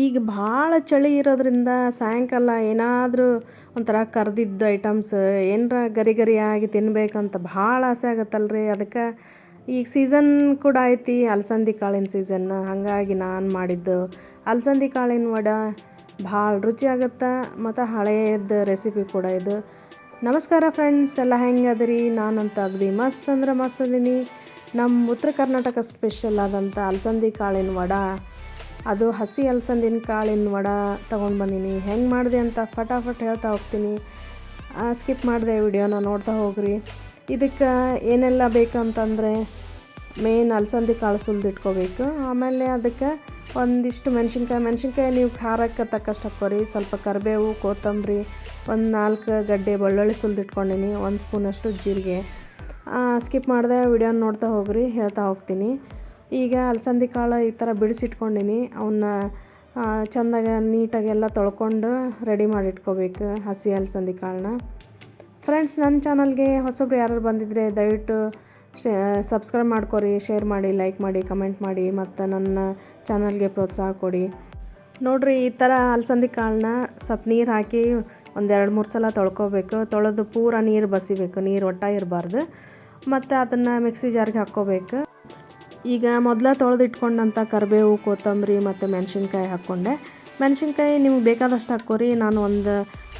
ಈಗ ಭಾಳ ಚಳಿ ಇರೋದ್ರಿಂದ ಸಾಯಂಕಾಲ ಏನಾದರೂ ಒಂಥರ ಕರ್ದಿದ್ದು ಐಟಮ್ಸ್ ಏನರ ಗರಿ ಗರಿಯಾಗಿ ತಿನ್ಬೇಕಂತ ಭಾಳ ಆಸೆ ಆಗತ್ತಲ್ರಿ. ಅದಕ್ಕೆ ಈಗ ಸೀಸನ್ ಕೂಡ ಐತಿ, ಅಲಸಂದಿ ಕಾಳಿನ ಸೀಸನ್ ಹಾಗಾಗಿ ನಾನು ಮಾಡಿದ್ದು ಅಲಸಂದಿ ಕಾಳಿನ ವಡೆ. ಭಾಳ ರುಚಿ ಆಗುತ್ತೆ ಮತ್ತು ಹಳೆಯದ ರೆಸಿಪಿ ಕೂಡ ಇದು. ನಮಸ್ಕಾರ ಫ್ರೆಂಡ್ಸ್ ಎಲ್ಲ ಹೆಂಗೆ ಅದರಿ? ನಾನಂತ ಅಗ್ದಿ ಮಸ್ತ್ ಅಂದ್ರೆ ಮಸ್ತ್ ಅದೀನಿ. ನಮ್ಮ ಉತ್ತರ ಕರ್ನಾಟಕ ಸ್ಪೆಷಲ್ ಆದಂಥ ಅಲಸಂದಿ ಕಾಳಿನ ವಡೆ. ಅದು ಹಸಿ ಅಲಸಂದಿನ ಕಾಳಿನ ವಡ ತೊಗೊಂಡು ಬಂದೀನಿ. ಹೆಂಗೆ ಮಾಡಿದೆ ಅಂತ ಫಟಾಫಟ್ ಹೇಳ್ತಾ ಹೋಗ್ತೀನಿ. ಸ್ಕಿಪ್ ಮಾಡಿದೆ ವಿಡಿಯೋನ ನೋಡ್ತಾ ಹೋಗ್ರಿ. ಇದಕ್ಕೆ ಏನೆಲ್ಲ ಬೇಕಂತಂದರೆ ಮೇನ್ ಅಲಸಂದಿ ಕಾಳು ಸುಲಿದಿಟ್ಕೋಬೇಕು ಆಮೇಲೆ ಅದಕ್ಕೆ ಒಂದಿಷ್ಟು ಮೆಣಸಿನ್ಕಾಯಿ. ಮೆಣಸಿನ್ಕಾಯಿ ನೀವು ಖಾರಕ್ಕೆ ತಕ್ಕಷ್ಟು ಹಾಕ್ಕೋರಿ. ಸ್ವಲ್ಪ ಕರಿಬೇವು, ಕೊತ್ತಂಬರಿ, ಒಂದು ನಾಲ್ಕು ಗಡ್ಡೆ ಬೆಳ್ಳುಳ್ಳಿ ಸುಲಿದಿಟ್ಕೊಂಡಿನಿ ಒಂದು ಸ್ಪೂನಷ್ಟು ಜೀರಿಗೆ. ಸ್ಕಿಪ್ ಮಾಡಿದೆ ವಿಡಿಯೋನ ನೋಡ್ತಾ ಹೋಗ್ರಿ. ಹೇಳ್ತಾ ಹೋಗ್ತೀನಿ. ಈಗ ಅಲಸಂದಿ ಕಾಳು ಈ ಥರ ಬಿಡಿಸಿಟ್ಕೊಂಡಿನಿ. ಅವನ್ನ ಚೆಂದಾಗಿ ನೀಟಾಗೆಲ್ಲ ತೊಳ್ಕೊಂಡು ರೆಡಿ ಮಾಡಿಟ್ಕೋಬೇಕು ಹಸಿ ಅಲಸಂದಿ ಕಾಳನ್ನ. ಫ್ರೆಂಡ್ಸ್ ನನ್ನ ಚಾನಲ್ಗೆ ಹೊಸಬ್ರು ಯಾರು ಬಂದಿದ್ದರೆ ದಯವಿಟ್ಟು ಶೇ, ಸಬ್ಸ್ಕ್ರೈಬ್ ಮಾಡ್ಕೊರಿ, ಶೇರ್ ಮಾಡಿ, ಲೈಕ್ ಮಾಡಿ, ಕಮೆಂಟ್ ಮಾಡಿ ಮತ್ತು ನನ್ನ ಚಾನಲ್ಗೆ ಪ್ರೋತ್ಸಾಹ ಕೊಡಿ. ನೋಡಿರಿ, ಈ ಥರ ಅಲಸಂದಿ ಕಾಳನ್ನ ಸ್ವಲ್ಪ ನೀರು ಹಾಕಿ ಒಂದು ಎರಡು ಮೂರು ಸಲ ತೊಳ್ಕೊಬೇಕು. ತೊಳೆದು ಪೂರ ನೀರು ಬಸಿಬೇಕು, ನೀರು ಒಟ್ಟ ಇರಬಾರ್ದು. ಮತ್ತು ಅದನ್ನು ಮಿಕ್ಸಿ ಜಾರ್ಗೆ ಹಾಕ್ಕೋಬೇಕು. ಈಗ ಮೊದಲ ತೊಳೆದಿಟ್ಕೊಂಡಂಥ ಕರಿಬೇವು, ಕೊತ್ತಂಬರಿ ಮತ್ತು ಮೆಣಸಿನ್ಕಾಯಿ ಹಾಕ್ಕೊಂಡೆ. ಮೆಣಸಿನ್ಕಾಯಿ ನಿಮ್ಗೆ ಬೇಕಾದಷ್ಟು ಹಾಕ್ಕೋರಿ. ನಾನು ಒಂದು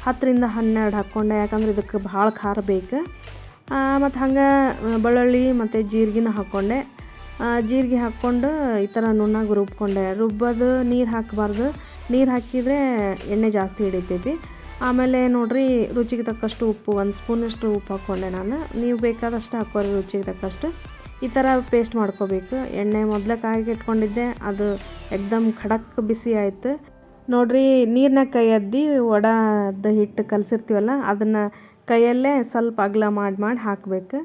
ಹತ್ತರಿಂದ ಹನ್ನೆರಡು ಹಾಕ್ಕೊಂಡೆ. ಯಾಕಂದ್ರೆ ಇದಕ್ಕೆ ಭಾಳ ಖಾರ ಬೇಕು. ಮತ್ತು ಹಂಗೆ ಬೆಳ್ಳುಳ್ಳಿ ಮತ್ತು ಜೀರಿಗೆನ ಹಾಕ್ಕೊಂಡೆ. ಜೀರಿಗೆ ಹಾಕ್ಕೊಂಡು ಈ ಥರ ನುಣ್ಣಗೆ ರುಬ್ಕೊಂಡೆ. ರುಬ್ಬೋದು, ನೀರು ಹಾಕಬಾರ್ದು. ನೀರು ಹಾಕಿದರೆ ಎಣ್ಣೆ ಜಾಸ್ತಿ ಹಿಡಿತೈತಿ. ಆಮೇಲೆ ನೋಡಿರಿ, ರುಚಿಗೆ ತಕ್ಕಷ್ಟು ಉಪ್ಪು, ಒಂದು ಸ್ಪೂನಷ್ಟು ಉಪ್ಪು ಹಾಕ್ಕೊಂಡೆ ನಾನು. ನೀವು ಬೇಕಾದಷ್ಟು ಹಾಕೋರಿ ರುಚಿಗೆ ತಕ್ಕಷ್ಟು. ಈ ಥರ ಪೇಸ್ಟ್ ಮಾಡ್ಕೋಬೇಕು. ಎಣ್ಣೆ ಮೊದಲೇ ಕಾಯಿಗೆ ಇಟ್ಕೊಂಡಿದ್ದೆ. ಅದು ಎಕ್ದಮ್ ಖಡಕ್ ಬಿಸಿ ಆಯಿತು. ನೋಡ್ರಿ ನೀರನ್ನ ಕೈ ಅದ್ದಿ ವಡಾದ ಹಿಟ್ಟು ಕಲಸಿರ್ತೀವಲ್ಲ, ಅದನ್ನು ಕೈಯಲ್ಲೇ ಸ್ವಲ್ಪ ಅಗಲ ಮಾಡಿ ಮಾಡಿ ಹಾಕಬೇಕು.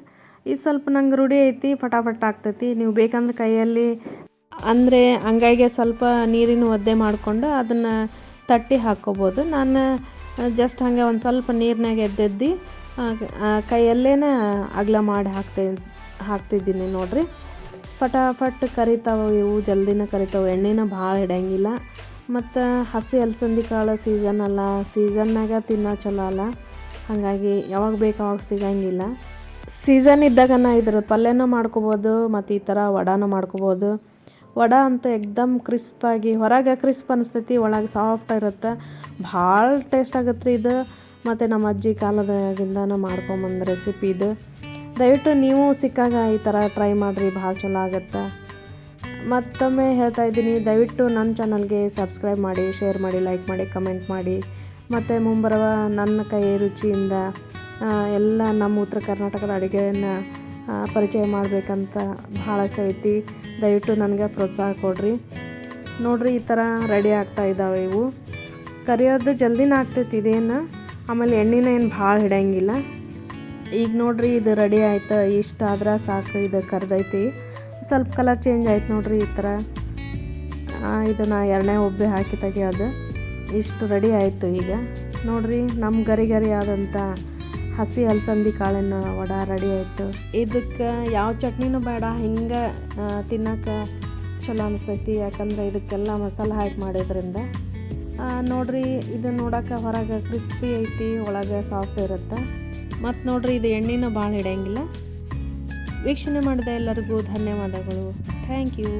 ಇದು ಸ್ವಲ್ಪ ನಂಗೆ ರೂಢಿ ಐತಿ, ಫಟಾಫಟ್ ಆಗ್ತೈತಿ. ನೀವು ಬೇಕಂದ್ರೆ ಕೈಯಲ್ಲಿ ಅಂದರೆ ಹಂಗಾಗಿ ಸ್ವಲ್ಪ ನೀರಿನ ಒದ್ದೆ ಮಾಡಿಕೊಂಡು ಅದನ್ನು ತಟ್ಟಿ ಹಾಕ್ಕೋಬೋದು. ನಾನು ಜಸ್ಟ್ ಹಾಗೆ ಒಂದು ಸ್ವಲ್ಪ ನೀರಿನಾಗ ಎದ್ದೆದ್ದು ಕೈಯಲ್ಲೇ ಅಗಲ ಮಾಡಿ ಹಾಕ್ತೆ ಹಾಕ್ತಿದ್ದೀನಿ ನೋಡಿರಿ. ಫಟಾಫಟ್ ಕರಿತಾವೆ ಇವು, ಜಲ್ದಿನ ಕರಿತಾವೆ. ಎಣ್ಣೆನ ಭಾಳ ಹಿಡಿಯಂಗಿಲ್ಲ. ಮತ್ತು ಹಸಿ ಅಲಸಂದಿ ಕಾಳು ಸೀಸನ್ ಅಲ್ಲ ಸೀಸನ್ನಾಗ ತಿನ್ನೋ ಚಲೋ ಅಲ್ಲ. ಹಾಗಾಗಿ ಯಾವಾಗ ಬೇಕು ಅವಾಗ ಸಿಗಂಗಿಲ್ಲ. ಸೀಸನ್ ಇದ್ದಾಗ ಇದ್ರ ಪಲ್ಯನ ಮಾಡ್ಕೋಬೋದು, ಮತ್ತು ಈ ಥರ ವಡಾನ ಮಾಡ್ಕೋಬೋದು. ವಡ ಅಂತ ಎಕ್ದಮ್ ಕ್ರಿಸ್ಪಾಗಿ ಹೊರಗೆ ಕ್ರಿಸ್ಪ್ ಅನಿಸ್ತೈತಿ, ಒಳಗೆ ಸಾಫ್ಟ್ ಇರುತ್ತೆ. ಭಾಳ ಟೇಸ್ಟ್ ಆಗತ್ತೆ ರೀ ಇದು. ಮತ್ತು ನಮ್ಮ ಅಜ್ಜಿ ಕಾಲದಾಗಿಂದ ಮಾಡ್ಕೊಂಬಂದು ರೆಸಿಪಿ ಇದು. ದಯವಿಟ್ಟು ನೀವು ಸಿಕ್ಕಾಗ ಈ ಥರ ಟ್ರೈ ಮಾಡಿರಿ, ಭಾಳ ಚಲೋ ಆಗುತ್ತೆ. ಮತ್ತೊಮ್ಮೆ ಹೇಳ್ತಾ ಇದ್ದೀನಿ, ದಯವಿಟ್ಟು ನನ್ನ ಚಾನಲ್ಗೆ ಸಬ್ಸ್ಕ್ರೈಬ್ ಮಾಡಿ, ಶೇರ್ ಮಾಡಿ, ಲೈಕ್ ಮಾಡಿ, ಕಮೆಂಟ್ ಮಾಡಿ. ಮತ್ತು ಮುಂಬರುವ ನನ್ನ ಕೈ ರುಚಿಯಿಂದ ಎಲ್ಲ ನಮ್ಮ ಉತ್ತರ ಕರ್ನಾಟಕದ ಅಡುಗೆಯನ್ನು ಪರಿಚಯ ಮಾಡಬೇಕಂತ ಭಾಳ ಐತಿ ದಯವಿಟ್ಟು ನನಗೆ ಪ್ರೋತ್ಸಾಹ ಕೊಡಿರಿ. ನೋಡಿರಿ, ಈ ಥರ ರೆಡಿ ಆಗ್ತಾ ಇದ್ದಾವೆ ಇವು. ಕರಿಯೋದು ಜಲ್ದಿನ ಆಗ್ತೈತಿ, ಇದೇನು? ಆಮೇಲೆ ಎಣ್ಣೆನ ಏನು ಭಾಳ ಹಿಡಿಯಂಗಿಲ್ಲ. ಈಗ ನೋಡ್ರಿ ಇದು ರೆಡಿ ಆಯ್ತು. ಇಷ್ಟ ಆದ್ರೆ ಸಾಕು, ಇದು ಕರ್ದೈತಿ. ಸ್ವಲ್ಪ ಕಲರ್ ಚೇಂಜ್ ಆಯ್ತು ನೋಡ್ರಿ ಈ ಥರ ಇದನ್ನು ಎರಡನೇ ಒಬ್ಬೆ ಹಾಕಿ ತೆಗಿಯೋದು. ಇಷ್ಟು ರೆಡಿ ಆಯಿತು ಈಗ. ನೋಡ್ರಿ ನಮ್ಮ ಗರಿ ಗರಿ ಆದಂಥ ಹಸಿ ಅಲಸಂದಿ ಕಾಳಿನ ವಡ ರೆಡಿ ಆಯಿತು. ಇದಕ್ಕೆ ಯಾವ ಚಟ್ನಿನೂ ಬೇಡ, ಹಿಂಗೆ ತಿನ್ನೋಕೆ ಚಲೋ ಅನಿಸ್ತೈತಿ. ಯಾಕಂದರೆ ಇದಕ್ಕೆಲ್ಲ ಮಸಾಲೆ ಹಾಕಿ ಮಾಡಿದ್ರಿಂದ. ನೋಡ್ರಿ ಇದನ್ನ ನೋಡೋಕೆ ಹೊರಗೆ ಕ್ರಿಸ್ಪಿ ಐತಿ, ಒಳಗೆ ಸಾಫ್ಟ್ ಇರುತ್ತೆ. ಮತ್ತು ನೋಡ್ರಿ ಇದು ಎಣ್ಣೆನೂ ಭಾಳ ಹಿಡಿಯಂಗಿಲ್ಲ. ವೀಕ್ಷಣೆ ಮಾಡಿದ ಎಲ್ಲರಿಗೂ ಧನ್ಯವಾದಗಳು. Thank you